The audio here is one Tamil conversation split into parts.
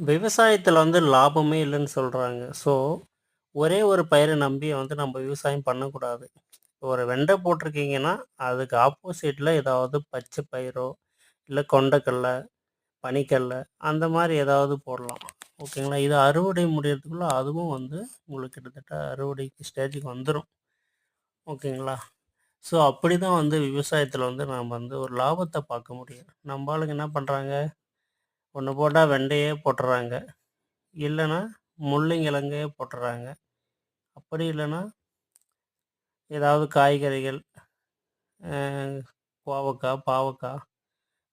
விவசாயத்தில் வந்து லாபமே இல்லைன்னு சொல்கிறாங்க ஸோ ஒரே ஒரு பயிரை நம்பி வந்து நம்ம விவசாயம் பண்ணக்கூடாது. ஒரு வெண்டை போட்டிருக்கீங்கன்னா அதுக்கு ஆப்போசிட்டில் ஏதாவது பச்சை பயிரோ இல்லை கொண்டக்கடலை பனிக்கடலை அந்த மாதிரி ஏதாவது போடலாம். ஓகேங்களா இது அறுவடை முடியறதுக்குள்ளே அதுவும் வந்து உங்களுக்கு கிட்டத்தட்ட அறுவடைக்கு ஸ்டேஜுக்கு வந்துடும் ஓகேங்களா ஸோ அப்படி தான் வந்து விவசாயத்தில் வந்து நாம் வந்து ஒரு லாபத்தை பார்க்க முடியும். நம்ம ஆளுங்க என்ன பண்ணுறாங்க ஒன்று போட்டால் வெண்டையே போட்டுறாங்க. இல்லைன்னா முள்ளங்கிழங்கையே போட்டுறாங்க. அப்படி இல்லைன்னா ஏதாவது காய்கறிகள் கோவக்காய் பாவக்காய்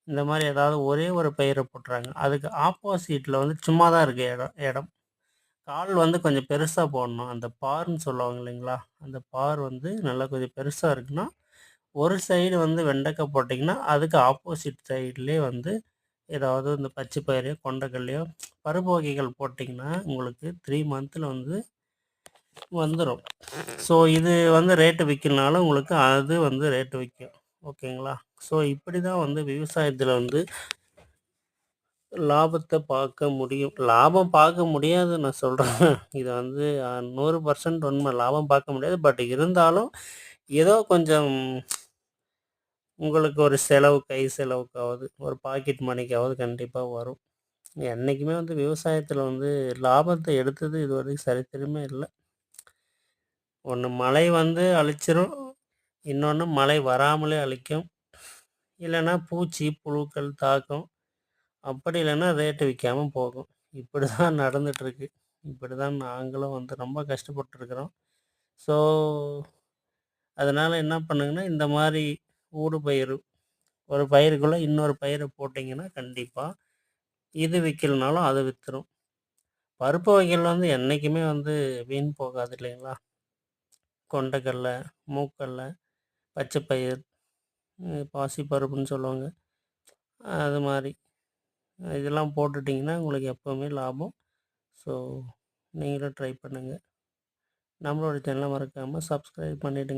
இந்த மாதிரி ஏதாவது ஒரே ஒரு பயிரை போட்டுறாங்க. அதுக்கு ஆப்போசிட்டில் வந்து சும்மா தான் இருக்குது இடம். இடம் கால் வந்து கொஞ்சம் பெருசாக போடணும். அந்த பார்ன்னு சொல்லுவாங்க இல்லைங்களா? அந்த பார் வந்து நல்லா கொஞ்சம் பெருசாக இருக்குன்னா ஒரு சைடு வந்து வெண்டைக்காய் போட்டிங்கன்னா அதுக்கு ஆப்போசிட் சைட்லேயே வந்து ஏதாவது இந்த பச்சை பயிரையோ கொண்டைக்கல்லையோ பருப்பு வகைகள் போட்டிங்கன்னா உங்களுக்கு த்ரீ மந்தில் வந்து வந்துடும் ஸோ இது வந்து ரேட்டு விற்கிறனால உங்களுக்கு அது வந்து ரேட்டு விற்கும் ஓகேங்களா ஸோ இப்படி தான் வந்து விவசாயத்தில் வந்து லாபத்தை பார்க்க முடியும். லாபம் பார்க்க முடியாது நான் சொல்கிறேன் இது வந்து நூறு பர்சன்ட் உண்மை. லாபம் பார்க்க முடியாது. பட் இருந்தாலும் ஏதோ கொஞ்சம் உங்களுக்கு ஒரு செலவு கை செலவுக்காவது ஒரு பாக்கெட் மணிக்காவது கண்டிப்பாக வரும். என்றைக்குமே வந்து விவசாயத்தில் வந்து லாபத்தை எடுத்தது இது வரைக்கும் சரித்திரமே இல்லை. ஒன்று மழை வந்து அழிச்சிரும் இன்னொன்று மழை வராமலே அழிக்கும். இல்லைன்னா பூச்சி புழுக்கள் தாக்கம். அப்படி இல்லைன்னா ரேட்டு விற்காம போகும். இப்படி தான் நடந்துகிட்ருக்கு இப்படி தான் நாங்களும் வந்து ரொம்ப கஷ்டப்பட்டுருக்குறோம். ஸோ அதனால் என்ன பண்ணுங்கன்னா இந்த மாதிரி ஊடு பயிர் ஒரு பயிருக்குள்ளே இன்னொரு பயிரை போட்டிங்கன்னா கண்டிப்பாக இது விற்கலனாலும் அது விற்றுரும் பருப்பு வகைகள் வந்து என்றைக்குமே வந்து வீண் போகாது இல்லைங்களா? கொண்டைக்கடலை மூக்கடலை பச்சைப்பயிர் பாசிப்பருப்புன்னு பாசி பருப்புன்னு சொல்லுவாங்க. அது மாதிரி. இதெல்லாம் போட்டுட்டிங்கன்னா உங்களுக்கு எப்போவுமே லாபம். ஸோ நீங்களும் ட்ரை பண்ணுங்கள் நம்மளோட சேனலை மறக்காமல் சப்ஸ்கிரைப் பண்ணிவிடுங்க